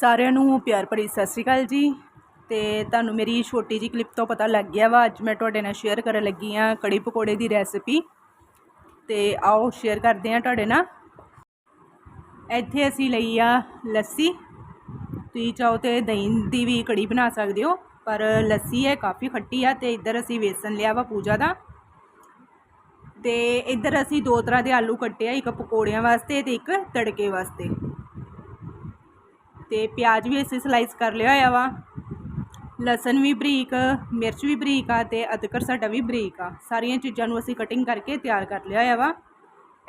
ਸਾਰਿਆਂ ਨੂੰ ਪਿਆਰ ਭਰੀ ਸਤਿ ਸ਼੍ਰੀ ਅਕਾਲ ਜੀ। ਤੇ ਤੁਹਾਨੂੰ ਮੇਰੀ ਛੋਟੀ ਜੀ ਕਲਿੱਪ ਤੋਂ ਪਤਾ ਲੱਗ ਗਿਆ ਵਾ, ਅੱਜ ਮੈਂ ਤੁਹਾਡੇ ਨਾਲ ਸ਼ੇਅਰ ਕਰਨ ਲੱਗੀ ਆ ਕੜੀ ਪਕੌੜੇ ਦੀ ਰੈਸਿਪੀ ਤੇ ਆਓ ਸ਼ੇਅਰ ਕਰਦੇ ਆ ਤੁਹਾਡੇ ਨਾਲ। ਇੱਥੇ ਅਸੀਂ ਲਈ ਆ ਲੱਸੀ। ਤੁਸੀਂ ਚਾਹੋ ਤੇ ਦਹੀਂ ਦੀ ਵੀ ਕੜੀ ਬਣਾ ਸਕਦੇ ਹੋ, ਪਰ ਲੱਸੀ ਹੈ ਕਾਫੀ ਖੱਟੀ ਆ ਤੇ ਇੱਧਰ ਅਸੀਂ ਵੇਸਣ ਲਿਆ ਵਾ ਪੂਜਾ ਦਾ। ਤੇ ਇੱਧਰ ਅਸੀਂ ਦੋ ਤਰ੍ਹਾਂ ਦੇ ਆਲੂ ਕੱਟੇ ਆ, ਇੱਕ ਪਕੌੜਿਆਂ ਵਾਸਤੇ ਤੇ ਇੱਕ ਤੜਕੇ ਵਾਸਤੇ। ਤੇ ਪਿਆਜ਼ ਵੀ ਅਸੀਂ ਸਲਾਈਸ ਕਰ ਲਿਆ ਹੋਇਆ ਵਾ। ਲਸਣ ਵੀ ਬਰੀਕ, ਮਿਰਚ ਵੀ ਬਰੀਕ ਆ ਤੇ ਅਦਰਕ ਸਾਡਾ ਵੀ ਬਰੀਕ ਆ। ਸਾਰੀਆਂ ਚੀਜ਼ਾਂ ਨੂੰ ਅਸੀਂ ਕਟਿੰਗ ਕਰਕੇ ਤਿਆਰ ਕਰ ਲਿਆ ਹੋਇਆ ਵਾ।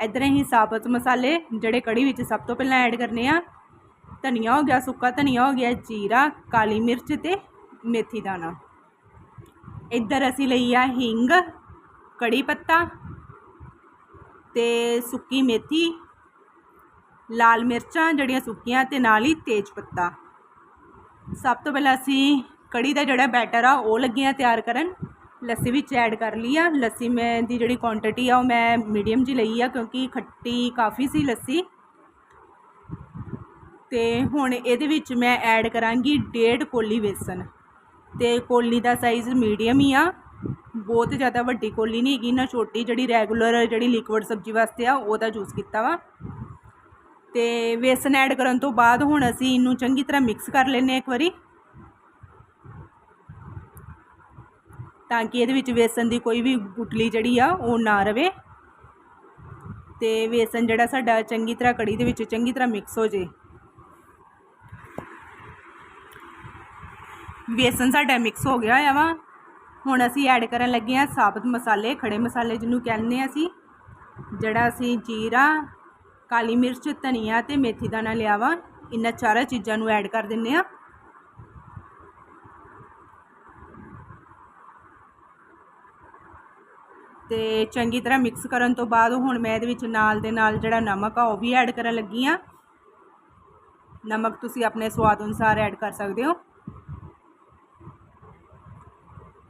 ਇਧਰ ਹੀ ਸਾਬਤ ਮਸਾਲੇ, ਜਿਹੜੇ ਕੜੀ ਵਿੱਚ ਸਭ ਤੋਂ ਪਹਿਲਾਂ ਐਡ ਕਰਨੇ ਆ। ਧਨੀਆ ਹੋ ਗਿਆ, ਸੁੱਕਾ ਧਨੀਆ ਹੋ ਗਿਆ, ਜੀਰਾ, ਕਾਲੀ ਮਿਰਚ ਤੇ ਮੇਥੀ ਦਾਣਾ। ਇੱਧਰ ਅਸੀਂ ਲਈ ਆ ਹਿੰਗ, ਕੜੀ ਪੱਤਾ ਤੇ ਸੁੱਕੀ ਮੇਥੀ। ਲਾਲ ਮਿਰਚਾਂ ਜਿਹੜੀਆਂ ਸੁੱਕੀਆਂ ਤੇ ਨਾਲ ਹੀ ਤੇਜ ਪੱਤਾ। ਸਭ ਤੋਂ ਪਹਿਲਾਂ ਅਸੀਂ ਕੜੀ ਦਾ ਜਿਹੜਾ ਬੈਟਰ ਆ, ਉਹ ਲੱਗੀਆਂ ਤਿਆਰ ਕਰਨ। ਲੱਸੀ ਵਿੱਚ ਐਡ ਕਰ ਲਈ ਆ। ਲੱਸੀ ਮੈਂ ਦੀ ਜਿਹੜੀ ਕੁਆਂਟੀਟੀ ਆ, ਉਹ ਮੈਂ ਮੀਡੀਅਮ ਜੀ ਲਈ ਆ, ਕਿਉਂਕਿ ਖੱਟੀ ਕਾਫੀ ਸੀ ਲੱਸੀ। ਤੇ ਹੁਣ ਇਹਦੇ ਵਿੱਚ ਮੈਂ ਐਡ ਕਰਾਂਗੀ ਡੇਢ ਕੋਲੀ ਵੇਸਣ। ਤੇ ਕੋਲੀ ਦਾ ਸਾਈਜ਼ ਮੀਡੀਅਮ ਹੀ ਆ। ਬਹੁਤ ਜ਼ਿਆਦਾ ਵੱਡੀ ਕੋਲੀ ਨਹੀਂ ਹੈਗੀ। ਨਾ ਛੋਟੀ ਜਿਹੜੀ ਰੈਗੂਲਰ ਜਿਹੜੀ ਲਿਕਵਿਡ ਸਬਜ਼ੀ ਵਾਸਤੇ ਆ ਉਹਦਾ ਯੂਜ਼ ਕੀਤਾ ਵਾ। ਤੇ ਵੇਸਣ ਐਡ ਕਰਨ ਤੋਂ ਬਾਅਦ ਹੁਣ ਅਸੀਂ ਇਹਨੂੰ ਚੰਗੀ ਤਰ੍ਹਾਂ ਮਿਕਸ ਕਰ ਲੈਨੇ ਇੱਕ ਵਾਰੀ। ਤਾਂ ਕਿ ਇਹਦੇ ਵਿੱਚ ਵੇਸਣ ਦੀ ਕੋਈ ਵੀ ਗੁਟਲੀ ਜਿਹੜੀ ਆ, ਉਹ ਨਾ ਰਵੇ। ਤੇ ਵੇਸਣ ਜਿਹੜਾ ਸਾਡਾ ਚੰਗੀ ਤਰ੍ਹਾਂ ਕੜੀ ਦੇ ਵਿੱਚ ਚੰਗੀ ਤਰ੍ਹਾਂ ਮਿਕਸ ਹੋ ਜੇ। ਵੇਸਣ ਸਾਡਾ ਮਿਕਸ ਹੋ ਗਿਆ ਹੋਇਆ ਵਾ। ਹੁਣ ਅਸੀਂ ਐਡ ਕਰਨ ਲੱਗੇ ਆ ਸਾਬਤ ਮਸਾਲੇ, ਖੜੇ ਮਸਾਲੇ ਜਿਹਨੂੰ ਕਹਿੰਦੇ ਆ ਅਸੀਂ। ਜਿਹੜਾ ਅਸੀਂ ਜੀਰਾ ਕਾਲੀ ਮਿਰਚ, ਧਨੀਆ ਤੇ ਮੇਥੀ ਦਾਣਾ ਲਿਆ ਵਾ। ਇਹਨਾਂ ਚਾਰਾਂ ਚੀਜ਼ਾਂ ਨੂੰ ਐਡ ਕਰ ਦਿੰਨੇ ਆ। ਤੇ ਚੰਗੀ ਤਰ੍ਹਾਂ ਮਿਕਸ ਕਰਨ ਤੋਂ ਬਾਅਦ ਹੁਣ ਮੈਂ ਇਹਦੇ ਵਿੱਚ ਨਾਲ ਦੇ ਨਾਲ ਜਿਹੜਾ ਨਮਕ ਆ, ਉਹ ਵੀ ਐਡ ਕਰਨ ਲੱਗੀ ਆ। ਨਮਕ ਤੁਸੀਂ ਆਪਣੇ ਸਵਾਦ ਅਨੁਸਾਰ ਐਡ ਕਰ ਸਕਦੇ ਹੋ।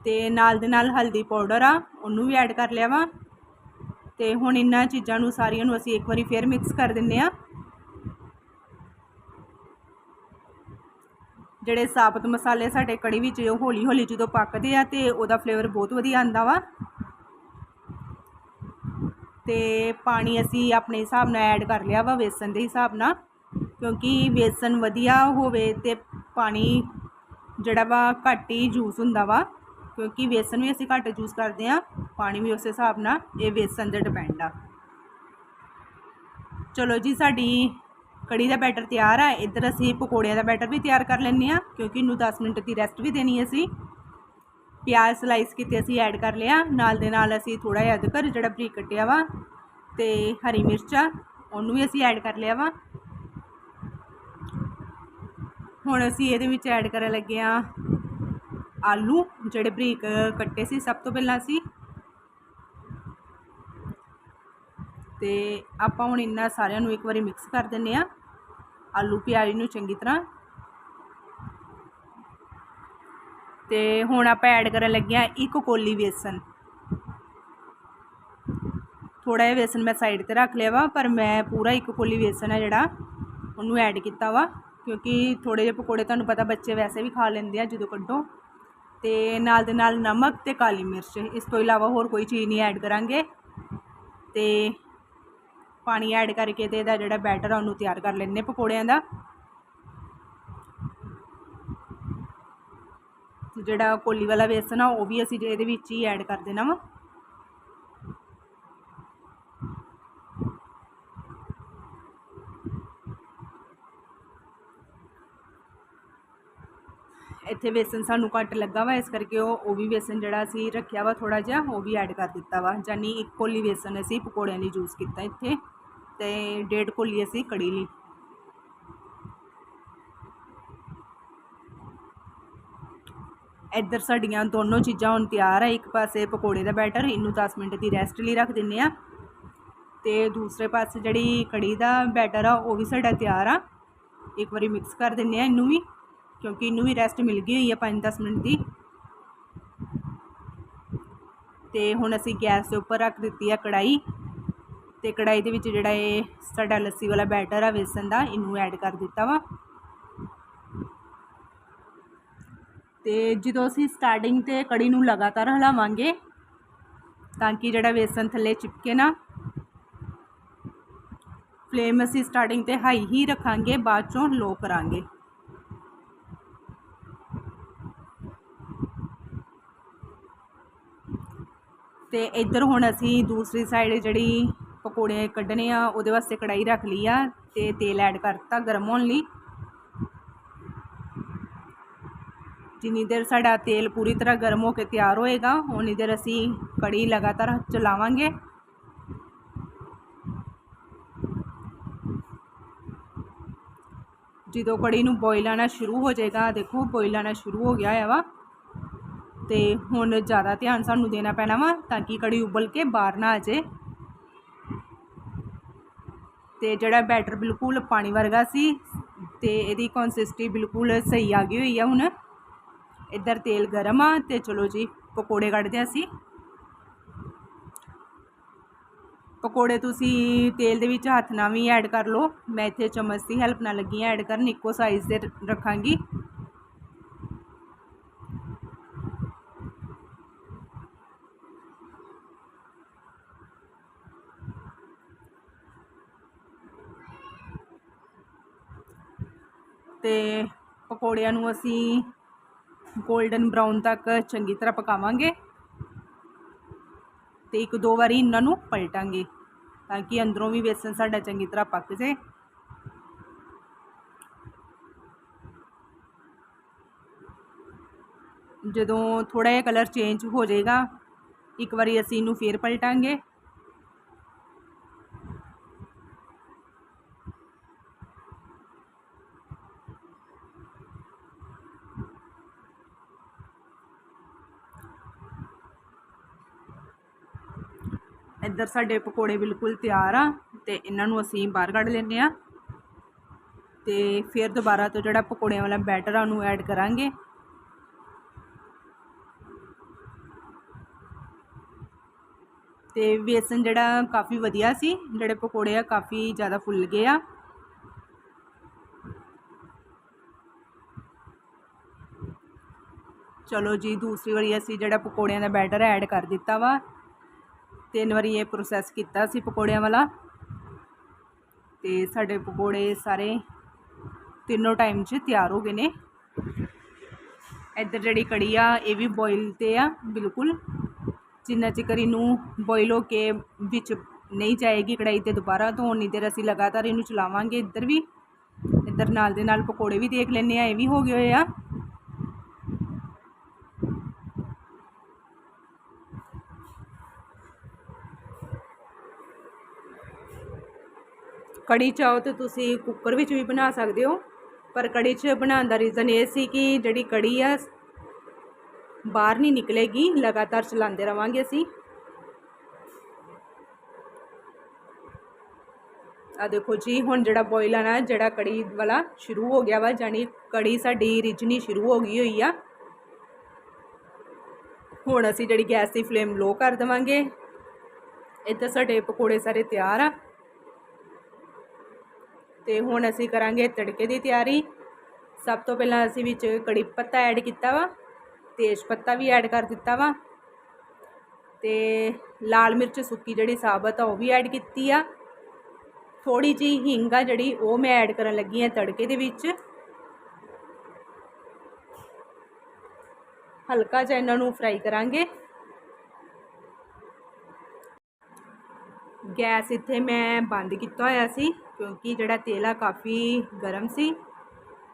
ਤੇ ਨਾਲ ਦੇ ਨਾਲ ਹਲਦੀ ਪਾਊਡਰ ਆ, ਉਹਨੂੰ ਵੀ ਐਡ ਕਰ ਲਿਆ ਵਾ। ਤੇ ਹੁਣ ਇਹਨਾਂ ਚੀਜ਼ਾਂ ਨੂੰ ਸਾਰੀਆਂ ਨੂੰ ਅਸੀਂ ਇੱਕ ਵਾਰੀ ਫੇਰ ਮਿਕਸ ਕਰ ਦਿੰਨੇ ਆ ਜਿਹੜੇ ਸਾਬਤ ਮਸਾਲੇ ਸਾਡੇ ਕੜੀ ਵਿੱਚ ਉਹ ਹੌਲੀ ਹੌਲੀ ਜਦੋਂ ਪੱਕਦੇ ਆ ਤੇ ਉਹਦਾ ਫਲੇਵਰ ਬਹੁਤ ਵਧੀਆ ਆਂਦਾ ਵਾ। ਤੇ ਪਾਣੀ ਅਸੀਂ ਆਪਣੇ ਹਿਸਾਬ ਨਾਲ ਐਡ ਕਰ ਲਿਆ ਵਾ ਵੇਸਣ ਦੇ ਹਿਸਾਬ ਨਾਲ, ਕਿਉਂਕਿ ਵੇਸਣ ਵਧੀਆ ਹੋਵੇ ਤੇ ਪਾਣੀ ਜਿਹੜਾ ਵਾ ਘੱਟ ਹੀ ਜੂਸ ਹੁੰਦਾ ਵਾ, ਕਿਉਂਕਿ ਵੇਸਣ ਵੀ ਅਸੀਂ ਘੱਟ ਯੂਜ਼ ਕਰਦੇ ਆ ਪਾਣੀ ਵੀ ਉਸ ਹਿਸਾਬ ਨਾਲ ਇਹ ਵੇਸਣ ਤੇ ਡਿਪੈਂਡ ਆ। ਚਲੋ ਜੀ, ਸਾਡੀ ਕੜੀ ਦਾ ਬੈਟਰ ਤਿਆਰ ਆ। ਇੱਧਰ ਅਸੀਂ ਪਕੌੜਿਆਂ ਦਾ ਬੈਟਰ ਵੀ ਤਿਆਰ ਕਰ ਲੈਂਦੇ ਆ ਕਿਉਂਕਿ ਇਹਨੂੰ 10 ਮਿੰਟ ਦੀ ਰੈਸਟ ਵੀ ਦੇਣੀ ਅਸੀਂ। ਪਿਆਜ਼ ਸਲਾਈਸ ਕੀਤੇ ਅਸੀਂ ਐਡ ਕਰ ਲਿਆ। ਨਾਲ ਦੇ ਨਾਲ ਅਸੀਂ ਥੋੜਾ ਜਿਹਾ ਅਦਰਕ ਜਿਹੜਾ ਬਰੀਕ ਕੱਟਿਆ ਵਾ ਤੇ ਹਰੀ ਮਿਰਚਾਂ ਉਹਨੂੰ ਵੀ ਅਸੀਂ ਐਡ ਕਰ ਲਿਆ ਵਾ। ਹੁਣ ਅਸੀਂ ਇਹਦੇ ਵਿੱਚ ਐਡ ਕਰਨ ਲੱਗੇ ਆ ਆਲੂ, ਜਿਹੜੇ ਬਰੀਕ ਕੱਟੇ ਸੀ, ਸਭ ਤੋਂ ਪਹਿਲਾਂ ਅਸੀਂ ਤੇ ਆਪਾਂ ਹੁਣ ਇਹਨਾਂ ਸਾਰਿਆਂ ਨੂੰ ਇੱਕ ਵਾਰੀ ਮਿਕਸ ਕਰ ਦਿੰਨੇ ਆ। ਆਲੂ ਪਿਆਜ਼ ਨੂੰ ਚੰਗੀ ਤਰ੍ਹਾਂ। ਤੇ ਹੁਣ ਆਪਾਂ ਐਡ ਕਰਨ ਲੱਗੇ ਆ ਇੱਕ ਕੋਲੀ ਵੇਸਣ। ਥੋੜਾ ਜਿਹਾ ਵੇਸਣ ਮੈਂ ਸਾਈਡ ਤੇ ਰੱਖ ਲਿਆ ਵਾ, ਪਰ ਮੈਂ ਪੂਰਾ ਇੱਕ ਕੋਲੀ ਵੇਸਣ ਹੈ ਜਿਹੜਾ, ਉਹਨੂੰ ਐਡ ਕੀਤਾ ਵਾ। ਕਿਉਂਕਿ ਥੋੜੇ ਜਿਹੇ ਪਕੌੜੇ ਤੁਹਾਨੂੰ ਪਤਾ ਬੱਚੇ ਵੈਸੇ ਵੀ ਖਾ ਲੈਂਦੇ ਆ ਜਦੋਂ ਕੱਢੋ। ਤੇ ਨਾਲ ਦੇ ਨਾਲ ਨਮਕ ਤੇ ਕਾਲੀ ਮਿਰਚ, ਇਸ ਤੋਂ ਇਲਾਵਾ ਹੋਰ ਕੋਈ ਚੀਜ਼ ਨਹੀਂ ਐਡ ਕਰਾਂਗੇ। ਤੇ ਪਾਣੀ ਐਡ ਕਰਕੇ ਤੇ ਇਹਦਾ ਜਿਹੜਾ ਬੈਟਰ ਆ ਉਹਨੂੰ ਤਿਆਰ ਕਰ ਲੈਂਦੇ ਪਕੌੜਿਆਂ ਦਾ। ਜਿਹੜਾ ਕੋਲੀ ਵਾਲਾ ਵੇਸਣ ਆ, ਉਹ ਵੀ ਅਸੀਂ ਇਹਦੇ ਵਿੱਚ ਹੀ ਐਡ ਕਰ ਦੇਣਾ ਵਾ। ਇੱਥੇ ਵੇਸਣ ਸਾਨੂੰ ਘੱਟ ਲੱਗਾ ਵਾ, ਇਸ ਕਰਕੇ ਉਹ ਉਹ ਵੀ ਬੇਸਨ ਜਿਹੜਾ ਅਸੀਂ ਰੱਖਿਆ ਵਾ ਥੋੜਾ ਜਿਹਾ, ਉਹ ਵੀ ਐਡ ਕਰ ਦਿੱਤਾ ਵਾ। ਜਾਨੀ ਇੱਕ ਕੋਲੀ ਬੇਸਨ ਅਸੀਂ ਪਕੌੜਿਆਂ ਲਈ ਯੂਜ਼ ਕੀਤਾ ਇੱਥੇ। ਤੇ ਡੇਢ ਕੋਲੀ ਅਸੀਂ ਕੜੀ ਲਈ। ਇੱਧਰ ਸਾਡੀਆਂ ਦੋਨੋਂ ਚੀਜ਼ਾਂ ਹੁਣ ਤਿਆਰ ਆ, ਇੱਕ ਪਾਸੇ ਪਕੌੜੇ ਦਾ ਬੈਟਰ, ਇਹਨੂੰ 10 ਮਿੰਟ ਦੀ ਰੈਸਟ ਲਈ ਰੱਖ ਦਿੰਨੇ ਆ। ਤੇ ਦੂਸਰੇ ਪਾਸੇ ਜਿਹੜੀ ਕੜੀ ਦਾ ਬੈਟਰ ਆ, ਉਹ ਵੀ ਸਾਡਾ ਤਿਆਰ ਆ। ਇੱਕ ਵਾਰੀ ਮਿਕਸ ਕਰ ਦਿੰਨੇ ਆ ਇਹਨੂੰ ਵੀ, ਕਿਉਂਕਿ ਇਹਨੂੰ ਵੀ ਰੈਸਟ ਮਿਲ ਗਈ ਹੋਈ ਆ 5-10 ਮਿੰਟ ਦੀ। ਤੇ ਹੁਣ ਅਸੀਂ ਗੈਸ ਦੇ ਉੱਪਰ ਰੱਖ ਦਿੱਤੀ ਆ ਕੜਾਈ ਤੇ ਕੜਾਈ ਦੇ ਵਿੱਚ ਜਿਹੜਾ ਇਹ ਸਾਡਾ ਲੱਸੀ ਵਾਲਾ ਬੈਟਰ ਆ, ਵੇਸਣ ਦਾ, ਇਹਨੂੰ ਐਡ ਕਰ ਦਿੱਤਾ ਵਾ। ਤੇ ਜਦੋਂ ਅਸੀਂ ਸਟਾਰਟਿੰਗ ਤੇ ਕੜੀ ਨੂੰ ਲਗਾਤਾਰ ਹਿਲਾਵਾਂਗੇ, ਤਾਂ ਕਿ ਜਿਹੜਾ ਵੇਸਣ ਥੱਲੇ ਚਿਪਕੇ ਨਾ ਫਲੇਮ ਅਸੀਂ ਸਟਾਰਟਿੰਗ ਤੇ ਹਾਈ ਹੀ ਰੱਖਾਂਗੇ, ਬਾਅਦ ਚੋਂ ਲੋ ਕਰਾਂਗੇ। ਤੇ ਇੱਧਰ ਹੁਣ ਅਸੀਂ ਦੂਸਰੀ ਸਾਈਡ ਜਿਹੜੀ ਪਕੌੜੇ ਕੱਢਣੇ ਆ, ਉਹਦੇ ਵਾਸਤੇ ਕੜਾਈ ਰੱਖ ਲਈ ਆ ਤੇ ਤੇਲ ਐਡ ਕਰਤਾ ਗਰਮ ਹੋਣ ਲਈ। ਜਿੰਨੀ ਦੇਰ ਸਾਡਾ ਤੇਲ ਪੂਰੀ ਤਰ੍ਹਾਂ ਗਰਮ ਹੋ ਕੇ ਤਿਆਰ ਹੋਏਗਾ ਉਨੀ ਦੇਰ ਅਸੀਂ ਕੜੀ ਲਗਾਤਾਰ ਚਲਾਵਾਂਗੇ ਜਦੋਂ ਕੜੀ ਨੂੰ ਬੋਇਲ ਆਣਾ ਸ਼ੁਰੂ ਹੋ ਜਾਏਗਾ, ਦੇਖੋ ਬੋਇਲ ਆਣਾ ਸ਼ੁਰੂ ਹੋ ਗਿਆ ਹੈ ਵਾ। ਤੇ ਹੁਣ ਜ਼ਿਆਦਾ ਧਿਆਨ ਸਾਨੂੰ ਦੇਣਾ ਪੈਣਾ ਵਾ ਤਾਂ ਕਿ ਕੜੀ ਉਬਲ ਕੇ ਬਾਹਰ ਨਾ ਆ ਜਾਏ। ਅਤੇ ਜਿਹੜਾ ਬੈਟਰ ਬਿਲਕੁਲ ਪਾਣੀ ਵਰਗਾ ਸੀ ਅਤੇ ਇਹਦੀ ਕੰਸਿਸਟੈਂਸੀ ਬਿਲਕੁਲ ਸਹੀ ਆ ਗਈ ਹੋਈ ਆ ਹੁਣ। ਇੱਧਰ ਤੇਲ ਗਰਮ ਆ ਅਤੇ ਚਲੋ ਜੀ, ਪਕੌੜੇ ਕੱਢਦੇ ਹਾਂ ਅਸੀਂ। ਪਕੌੜੇ ਤੁਸੀਂ ਤੇਲ ਦੇ ਵਿੱਚ ਹੱਥ ਨਾਲ ਵੀ ਐਡ ਕਰ ਲਓ। ਮੈਂ ਇੱਥੇ ਚਮਚ ਦੀ ਹੈਲਪ ਨਾਲ ਲੱਗੀ ਐਡ ਕਰਨ, ਇੱਕੋ ਸਾਈਜ਼ ਦੇ ਰੱਖਾਂਗੀ ਤੇ ਪਕੌੜਿਆਂ ਨੂੰ ਅਸੀਂ 골ਡਨ ਬਰਾਊਨ ਤੱਕ ਚੰਗੀ ਤਰ੍ਹਾਂ ਪਕਾਵਾਂਗੇ ਤੇ ਇੱਕ ਦੋ ਵਾਰੀ ਇਹਨਾਂ ਨੂੰ ਪਲਟਾਂਗੇ ਤਾਂ ਕਿ ਅੰਦਰੋਂ ਵੀ ਵੇਸਣ ਸਾਡਾ ਚੰਗੀ ਤਰ੍ਹਾਂ ਪੱਕ ਜਾਏ। ਜਦੋਂ ਥੋੜਾ ਜਿਹਾ ਕਲਰ ਚੇਂਜ ਹੋ ਜਾਏਗਾ, ਇੱਕ ਵਾਰੀ ਅਸੀਂ ਇਹਨੂੰ ਫੇਰ ਪਲਟਾਂਗੇ। ਇੱਧਰ ਸਾਡੇ ਪਕੌੜੇ ਬਿਲਕੁਲ ਤਿਆਰ ਆ ਤੇ ਇਹਨਾਂ ਨੂੰ ਅਸੀਂ ਬਾਹਰ ਕੱਢ ਲੈਂਦੇ ਆ। ਤੇ ਫਿਰ ਦੁਬਾਰਾ ਤੋਂ ਜਿਹੜਾ ਪਕੌੜਿਆਂ ਵਾਲਾ ਬੈਟਰ ਆ, ਉਹਨੂੰ ਐਡ ਕਰਾਂਗੇ। ਤੇ ਬੇਸਨ ਜਿਹੜਾ ਕਾਫੀ ਵਧੀਆ ਸੀ, ਜਿਹੜੇ ਪਕੌੜੇ ਆ ਕਾਫੀ ਜ਼ਿਆਦਾ ਫੁੱਲ ਗਏ ਆ। ਚਲੋ ਜੀ, ਦੂਸਰੀ ਵਾਰੀ ਅਸੀਂ ਜਿਹੜਾ ਪਕੌੜਿਆਂ ਦਾ ਬੈਟਰ ਐਡ ਕਰ ਦਿੱਤਾ ਵਾ। ਤਿੰਨ ਵਾਰੀ ਇਹ ਪ੍ਰੋਸੈਸ ਕੀਤਾ ਸੀ ਪਕੌੜਿਆਂ ਵਾਲਾ। ਤੇ ਸਾਡੇ ਪਕੌੜੇ ਸਾਰੇ ਤਿੰਨੋਂ ਟਾਈਮ 'ਚ ਤਿਆਰ ਹੋ ਗਏ ਨੇ। ਇੱਧਰ ਜਿਹੜੀ ਕੜੀ ਆ, ਇਹ ਵੀ ਬੋਇਲ ਤੇ ਆ, ਬਿਲਕੁਲ। ਜਿੰਨਾ ਚਿਕਰ ਇਹਨੂੰ ਬੋਇਲ ਹੋ ਕੇ ਵਿੱਚ ਨਹੀਂ ਜਾਏਗੀ ਕੜਾਈ ਤੇ ਦੁਬਾਰਾ ਤੋਂ, ਉਨੀ ਦੇਰ ਅਸੀਂ ਲਗਾਤਾਰ ਇਹਨੂੰ ਚਲਾਵਾਂਗੇ ਇੱਧਰ ਵੀ। ਇੱਧਰ ਨਾਲ ਦੇ ਨਾਲ ਪਕੌੜੇ ਵੀ ਦੇਖ ਲੈਂਦੇ ਆ, ਇਹ ਵੀ ਹੋ ਗਏ ਹੋਏ ਆ। ਕੜੀ ਚਾਹੋ ਤੇ ਤੁਸੀਂ ਕੁੱਕਰ ਵਿੱਚ ਵੀ ਬਣਾ ਸਕਦੇ ਹੋ। ਪਰ ਕੜੀ 'ਚ ਬਣਾਉਣ ਦਾ ਰੀਜ਼ਨ ਇਹ ਸੀ ਕਿ ਜਿਹੜੀ ਕੜੀ ਆ, ਬਾਹਰ ਨਹੀਂ ਨਿਕਲੇਗੀ, ਲਗਾਤਾਰ ਚਲਾਉਂਦੇ ਰਵਾਂਗੇ ਅਸੀਂ। ਆ ਦੇਖੋ ਜੀ, ਹੁਣ ਜਿਹੜਾ ਬੋਇਲ ਆਣਾ ਜਿਹੜਾ ਕੜੀ ਵਾਲਾ ਸ਼ੁਰੂ ਹੋ ਗਿਆ ਵਾ ਜਾਨੀ ਕੜੀ ਸਾਡੀ ਰਿਝਣੀ ਸ਼ੁਰੂ ਹੋ ਗਈ ਹੋਈ ਆ। ਹੁਣ ਅਸੀਂ ਜਿਹੜੀ ਗੈਸ ਦੀ ਫਲੇਮ ਲੋ ਕਰ ਦੇਵਾਂਗੇ। ਇੱਧਰ ਸਾਡੇ ਪਕੌੜੇ ਸਾਰੇ ਤਿਆਰ ਆ। ਤੇ ਹੁਣ ਅਸੀਂ ਕਰਾਂਗੇ ਤੜਕੇ ਦੀ ਤਿਆਰੀ। ਸਭ ਤੋਂ ਪਹਿਲਾਂ ਅਸੀਂ ਵਿੱਚ ਕੜੀ ਪੱਤਾ ਐਡ ਕੀਤਾ ਵਾ, ਤੇਜ ਪੱਤਾ ਵੀ ਐਡ ਕਰ ਦਿੱਤਾ ਵਾ। ਤੇ ਲਾਲ ਮਿਰਚ ਸੁੱਕੀ ਜਿਹੜੀ ਸਾਬਤ ਆ ਉਹ ਵੀ ਐਡ ਕੀਤੀ ਆ। ਥੋੜੀ ਜੀ ਹਿੰਗ ਆ ਜਿਹੜੀ ਉਹ ਮੈਂ ਐਡ ਕਰਨ ਲੱਗੀ ਆ ਤੜਕੇ ਦੇ ਵਿੱਚ। ਹਲਕਾ ਜਿਹਾ ਇਹਨਾਂ ਨੂੰ ਫਰਾਈ ਕਰਾਂਗੇ। ਗੈਸ ਇੱਥੇ ਮੈਂ ਬੰਦ ਕੀਤਾ ਹੋਇਆ ਸੀ। ਕਿਉਂਕਿ ਜਿਹੜਾ ਤੇਲ ਆ ਕਾਫੀ ਗਰਮ ਸੀ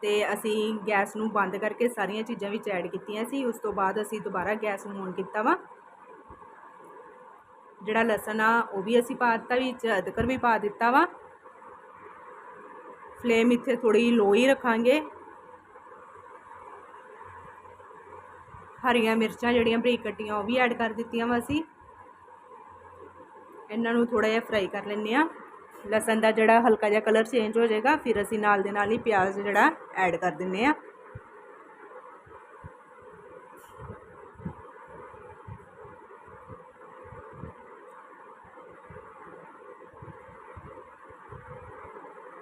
ਤੇ ਅਸੀਂ ਗੈਸ ਨੂੰ ਬੰਦ ਕਰਕੇ ਸਾਰੀਆਂ ਚੀਜ਼ਾਂ ਵਿੱਚ ਐਡ ਕੀਤੀਆਂ ਸੀ। ਉਸ ਤੋਂ ਬਾਅਦ ਅਸੀਂ ਦੁਬਾਰਾ ਗੈਸ ਨੂੰ ਔਨ ਕੀਤਾ ਵਾ। ਜਿਹੜਾ ਲਸਣ ਆ, ਉਹ ਵੀ ਅਸੀਂ ਪਾ ਦਿੱਤਾ ਵਿੱਚ, ਅਦਰਕ ਵੀ ਪਾ ਦਿੱਤਾ ਵਾ। ਫਲੇਮ ਇੱਥੇ ਥੋੜੀ ਲੋ ਹੀ ਰੱਖਾਂਗੇ। ਹਰੀਆਂ ਮਿਰਚਾਂ ਜਿਹੜੀਆਂ ਬਰੀਕ ਕੱਟੀਆਂ, ਉਹ ਵੀ ਐਡ ਕਰ ਦਿੱਤੀਆਂ ਵਾ ਅਸੀਂ। ਇਹਨਾਂ ਨੂੰ ਥੋੜਾ ਜਿਹਾ ਫਰਾਈ ਕਰ ਲੈਂਦੇ ਆ ਲਸਣ ਦਾ ਜਿਹੜਾ ਹਲਕਾ ਜਿਹਾ ਕਲਰ ਚੇਂਜ ਹੋ ਜਾਏਗਾ, ਫਿਰ ਅਸੀਂ ਨਾਲ ਦੇ ਨਾਲ ਹੀ ਪਿਆਜ਼ ਜਿਹੜਾ ਐਡ ਕਰ ਦਿੰਨੇ ਆ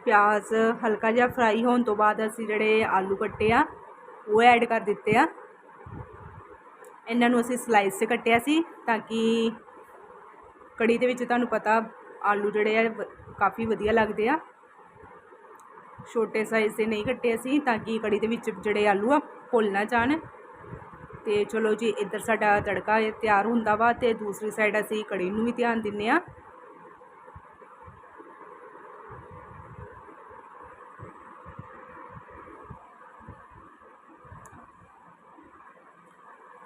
ਪਿਆਜ਼ ਹਲਕਾ ਜਿਹਾ ਫਰਾਈ ਹੋਣ ਤੋਂ ਬਾਅਦ ਅਸੀਂ ਜਿਹੜੇ ਆਲੂ ਕੱਟੇ ਆ, ਉਹ ਐਡ ਕਰ ਦਿੱਤੇ ਆ। ਇਹਨਾਂ ਨੂੰ ਅਸੀਂ ਸਲਾਈਸ 'ਚ ਕੱਟਿਆ ਸੀ ਤਾਂ ਕਿ ਕੜੀ ਦੇ ਵਿੱਚ ਤੁਹਾਨੂੰ ਪਤਾ ਆਲੂ ਜਿਹੜੇ ਆ ਕਾਫੀ ਵਧੀਆ ਲੱਗਦੇ ਆ। ਛੋਟੇ ਸਾਈਜ਼ ਦੇ ਨਹੀਂ ਕੱਟੇ ਅਸੀਂ ਤਾਂ ਕਿ ਕੜੀ ਦੇ ਵਿੱਚ ਜਿਹੜੇ ਆਲੂ ਆ, ਫੁੱਲ ਨਾ ਜਾਣ। ਤੇ ਚਲੋ ਜੀ, ਇੱਧਰ ਸਾਡਾ ਤੜਕਾ ਤਿਆਰ ਹੁੰਦਾ ਵਾ ਤੇ ਦੂਸਰੀ ਸਾਈਡ ਅਸੀਂ ਕੜੀ ਨੂੰ ਵੀ ਧਿਆਨ ਦਿੰਨੇ ਆ।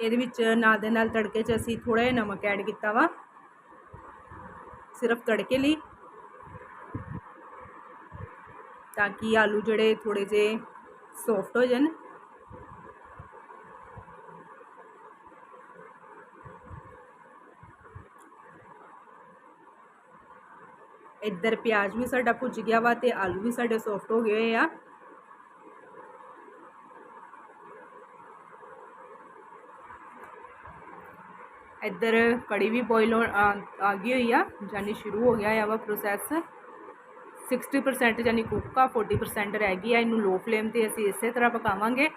ਇਹਦੇ ਵਿੱਚ ਨਾਲ ਦੇ ਨਾਲ ਤੜਕੇ 'ਚ ਅਸੀਂ ਥੋੜਾ ਜਿਹਾ ਨਮਕ ਐਡ ਕੀਤਾ ਵਾ। ਸਿਰਫ ਤੜਕੇ ਲਈ। ਤਾਂ ਕਿ ਆਲੂ ਜਿਹੜੇ ਥੋੜੇ ਜਿਹੇ ਸੌਫਟ ਹੋ ਜਾਣ। ਇੱਧਰ ਪਿਆਜ਼ ਵੀ ਸਾਡਾ ਭੁੱਜ ਗਿਆ ਵਾ ਤੇ ਆਲੂ ਵੀ ਸਾਡੇ ਸੌਫਟ ਹੋ ਗਏ ਹੋਏ ਆ। ਇੱਧਰ ਕੜੀ ਵੀ ਬੋਇਲ ਆ ਗਈ ਹੋਈ ਆ ਜਾਨੀ ਸ਼ੁਰੂ ਹੋ ਗਿਆ ਆ ਵਾ ਪ੍ਰੋਸੈਸ 60% ਯਾਨੀ ਕੁੱਕ ਆ 40% ਰਹਿ ਗਈ ਆ, ਇਹਨੂੰ ਲੋ ਫਲੇਮ ਤੇ ਅਸੀਂ ਇਸੇ ਤਰ੍ਹਾਂ ਪਕਾਵਾਂਗੇ।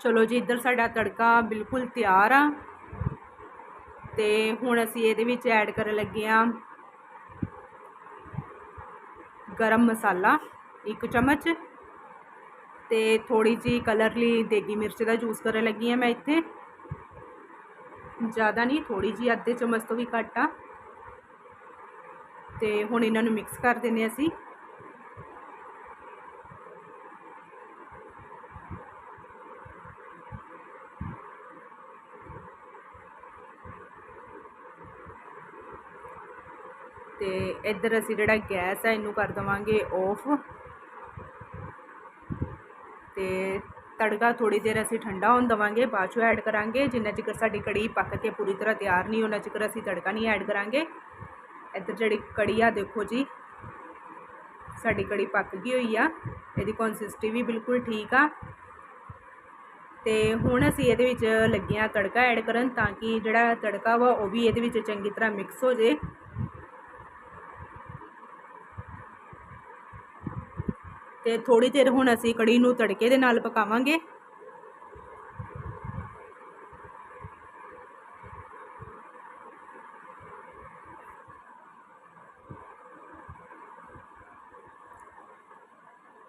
ਚਲੋ ਜੀ, ਇੱਧਰ ਸਾਡਾ ਤੜਕਾ ਬਿਲਕੁਲ ਤਿਆਰ ਆ। ਤੇ ਹੁਣ ਅਸੀਂ ਇਹਦੇ ਵਿੱਚ ਐਡ ਕਰਨ ਲੱਗੇ ਆ ਗਰਮ ਮਸਾਲਾ, ਇੱਕ ਚਮਚ। ਤੇ ਥੋੜੀ ਜੀ ਕਲਰ ਲਈ ਦੇਗੀ ਮਿਰਚ ਦਾ ਜੂਸ ਕਰਨ ਲੱਗੀ ਆ ਮੈਂ ਇੱਥੇ। ਜ਼ਿਆਦਾ ਨਹੀਂ ਥੋੜੀ ਜੀ ਅੱਧੇ ਚਮਚ ਤੋਂ ਵੀ ਘੱਟ ਆ। ਤੇ ਹੁਣ ਇਹਨਾਂ ਨੂੰ ਮਿਕਸ ਕਰ ਦਿੰਨੇ ਅਸੀਂ। ਤੇ ਇੱਧਰ ਅਸੀਂ ਜਿਹੜਾ ਗੈਸ ਹੈ ਇਹਨੂੰ ਕਰ ਦਵਾਂਗੇ ਆਫ ਤੇ ਤੜਕਾ ਥੋੜੀ ਦੇਰ ਅਸੀਂ ਠੰਡਾ ਹੋਣ ਦਵਾਂਗੇ, ਬਾਅਦ ਚੋਂ ਐਡ ਕਰਾਂਗੇ। ਜਿੰਨਾ ਚਿਕਰ ਸਾਡੀ ਕੜੀ ਪੱਕ ਕੇ ਪੂਰੀ ਤਰ੍ਹਾਂ ਤਿਆਰ ਨਹੀਂ, ਉਹਨਾਂ ਚਿਕਰ ਅਸੀਂ ਤੜਕਾ ਨਹੀਂ ਐਡ ਕਰਾਂਗੇ। ਇੱਧਰ ਜਿਹੜੀ ਕੜੀ ਆ, ਦੇਖੋ ਜੀ, ਸਾਡੀ ਕੜੀ ਪੱਕ ਗਈ ਹੋਈ ਆ। ਇਹਦੀ ਕੰਸਿਸਟੈਂਸੀ ਵੀ ਬਿਲਕੁਲ ਠੀਕ ਆ। ਤੇ ਹੁਣ ਅਸੀਂ ਇਹਦੇ ਵਿੱਚ ਲੱਗੇ ਆ ਤੜਕਾ ਐਡ ਕਰਨ ਤਾਂ ਕਿ ਜਿਹੜਾ ਤੜਕਾ ਵਾ, ਉਹ ਵੀ ਇਹਦੇ ਵਿੱਚ ਚੰਗੀ ਤਰ੍ਹਾਂ ਮਿਕਸ ਹੋ ਜੇ। ਤੇ ਥੋੜੀ ਦੇਰ ਹੁਣ ਅਸੀਂ ਕੜੀ ਨੂੰ ਤੜਕੇ ਦੇ ਨਾਲ ਪਕਾਵਾਂਗੇ।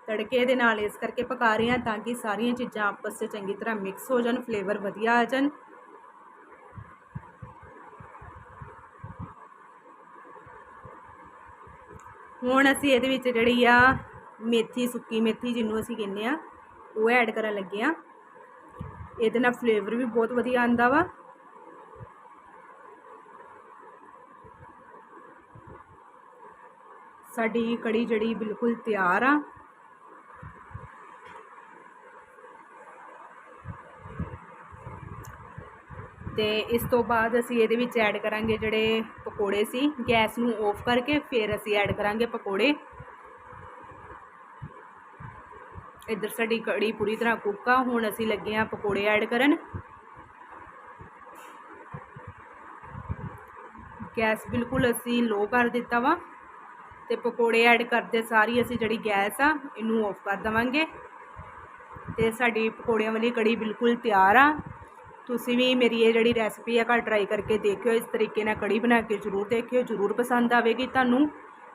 ਤੜਕੇ ਦੇ ਨਾਲ ਇਸ ਕਰਕੇ ਪਕਾ ਰਹੇ ਹਾਂ ਤਾਂ ਕਿ ਸਾਰੀਆਂ ਚੀਜ਼ਾਂ ਆਪਸ 'ਚ ਚੰਗੀ ਤਰ੍ਹਾਂ ਮਿਕਸ ਹੋ ਜਾਣ ਫਲੇਵਰ ਵਧੀਆ ਆ ਜਾਣ। ਹੁਣ ਅਸੀਂ ਇਹਦੇ ਵਿੱਚ ਜਿਹੜੀ ਆ ਮੇਥੀ ਸੁੱਕੀ ਮੇਥੀ ਜਿਹਨੂੰ ਅਸੀਂ ਕਹਿੰਦੇ ਆ, ਉਹ ਐਡ ਕਰਨ ਲੱਗੇ ਆ। ਇਹਦੇ ਨਾਲ ਫਲੇਵਰ ਵੀ ਬਹੁਤ ਵਧੀਆ ਆਂਦਾ ਵਾ। ਸਾਡੀ ਕੜੀ ਜਿਹੜੀ ਬਿਲਕੁਲ ਤਿਆਰ ਆ। ਤੇ ਇਸ ਤੋਂ ਬਾਅਦ ਅਸੀਂ ਇਹਦੇ ਵਿੱਚ ਐਡ ਕਰਾਂਗੇ ਜਿਹੜੇ ਪਕੌੜੇ ਸੀ, ਗੈਸ ਨੂੰ ਆਫ ਕਰਕੇ, ਫਿਰ ਅਸੀਂ ਐਡ ਕਰਾਂਗੇ ਪਕੌੜੇ। ਇੱਧਰ ਸਾਡੀ ਕੜੀ ਪੂਰੀ ਤਰ੍ਹਾਂ ਕੁੱਕ ਆ, ਹੁਣ ਅਸੀਂ ਲੱਗੇ ਆ ਪਕੌੜੇ ਐਡ ਕਰਨ। ਗੈਸ ਬਿਲਕੁਲ ਅਸੀਂ ਲੋ ਕਰ ਦਿੱਤਾ ਵਾ ਤੇ ਪਕੌੜੇ ਐਡ ਕਰਦੇ ਸਾਰੀ ਅਸੀਂ ਜਿਹੜੀ ਗੈਸ ਆ, ਇਹਨੂੰ ਆਫ ਕਰ ਦਵਾਂਗੇ। ਤੇ ਸਾਡੀ ਪਕੌੜਿਆਂ ਵਾਲੀ ਕੜੀ ਬਿਲਕੁਲ ਤਿਆਰ ਆ। ਤੁਸੀਂ ਵੀ ਮੇਰੀ ਇਹ ਜਿਹੜੀ ਰੈਸਪੀ ਆ, ਘਰ ਟਰਾਈ ਕਰਕੇ ਦੇਖਿਓ, ਇਸ ਤਰੀਕੇ ਨਾਲ ਕੜੀ ਬਣਾ ਕੇ ਜ਼ਰੂਰ ਦੇਖਿਓ, ਜ਼ਰੂਰ ਪਸੰਦ ਆਵੇਗੀ ਤੁਹਾਨੂੰ।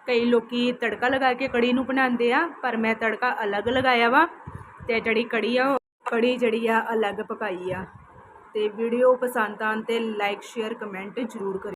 ਕਈ ਲੋਕੀ ਤੜਕਾ ਲਗਾ ਕੇ ਕੜੀ ਨੂੰ ਬਣਾਉਂਦੇ ਆ, ਪਰ ਮੈਂ ਤੜਕਾ ਅਲੱਗ ਲਗਾਇਆ ਵਾ ਤੇ ਜਿਹੜੀ ਕੜੀ ਆ, ਉਹ ਕੜੀ ਜਿਹੜੀ ਆ ਅਲੱਗ ਪਕਾਈ ਆ। ਤੇ ਵੀਡੀਓ ਪਸੰਦ ਆਉਣ ਤੇ ਲਾਈਕ ਸ਼ੇਅਰ ਕਮੈਂਟ ਜ਼ਰੂਰ ਕਰਿਓ।